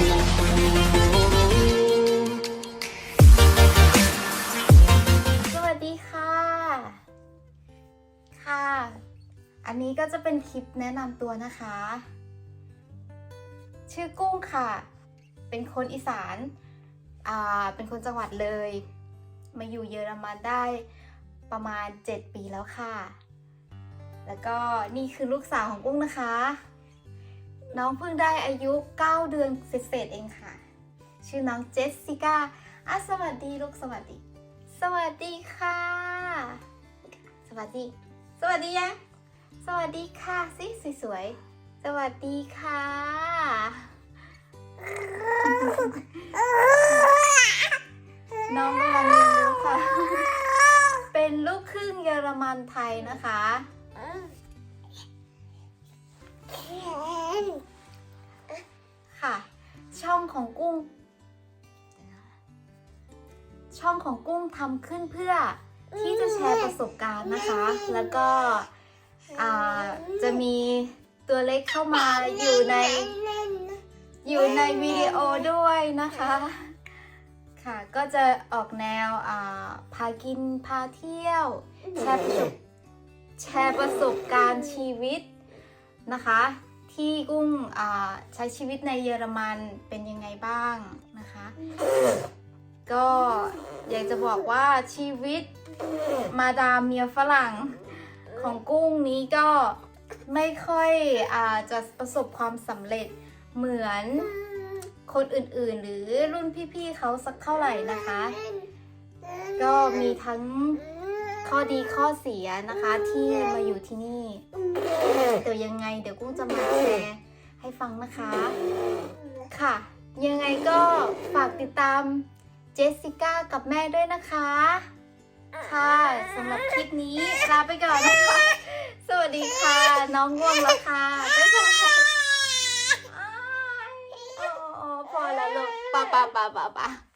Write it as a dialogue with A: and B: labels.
A: สวัสดีค่ะ ค่ะ อันนี้ก็จะเป็นคลิปแนะนำตัวนะคะ ชื่อกุ้งค่ะ เป็นคนอีสาน อ่า เป็นคนจังหวัดเลย มาอยู่เยอรมันได้ประมาณ 7 ปีแล้วค่ะ แล้วก็นี่คือลูกสาวของกุ้งนะคะ น้องเพิ่งได้อายุ 9 เดือนเศษเองค่ะ ชื่อน้องเจสสิก้าอะสวัสดีลูกสวัสดี สวัสดีค่ะ สวัสดี สวัสดียังสวัสดีค่ะสิสวยๆ สวัสดีค่ะ น้องกำลังเรียนรู้ค่ะ เป็นลูกครึ่งเยอรมันไทยนะคะ ของกุ้ง ช่องของกุ้งทำขึ้นเพื่อที่จะแชร์ประสบการณ์นะคะ แล้วก็อ่าจะมีตัวเล็กเข้ามาอยู่ในอยู่ในวิดีโอด้วยนะคะ ค่ะก็จะออกแนวอ่าพากินพาเที่ยว แชร์ประสบแชร์ประสบการณ์ชีวิตนะคะ ที่กุ้งใช้ชีวิตในเยอรมันเป็นยังไงบ้างนะคะ ก็อยากจะบอกว่าชีวิตมาดามเมียฝรั่งของกุ้งนี้ก็ไม่ค่อยอาจะประสบความสำเร็จเหมือนคนอื่นๆ หรือรุ่นพี่ๆเขาสักเท่าไหร่นะคะ ก็มีทั้ง ข้อดีข้อเสียนะคะที่มาอยู่ที่นี่ เดี๋ยวยังไงเดี๋ยวกุ้งจะมาแชร์ให้ฟังนะคะ ค่ะ ยังไงก็ฝากติดตามเจสสิก้ากับแม่ด้วยนะคะ ค่ะสำหรับคลิปนี้ลาไปก่อนนะคะ สวัสดีค่ะ น้องง่วงแล้วค่ะบ๊ายบายอ้ายโอ้โอ้พอแล้วลูกป่าป่าป่าป่าป่า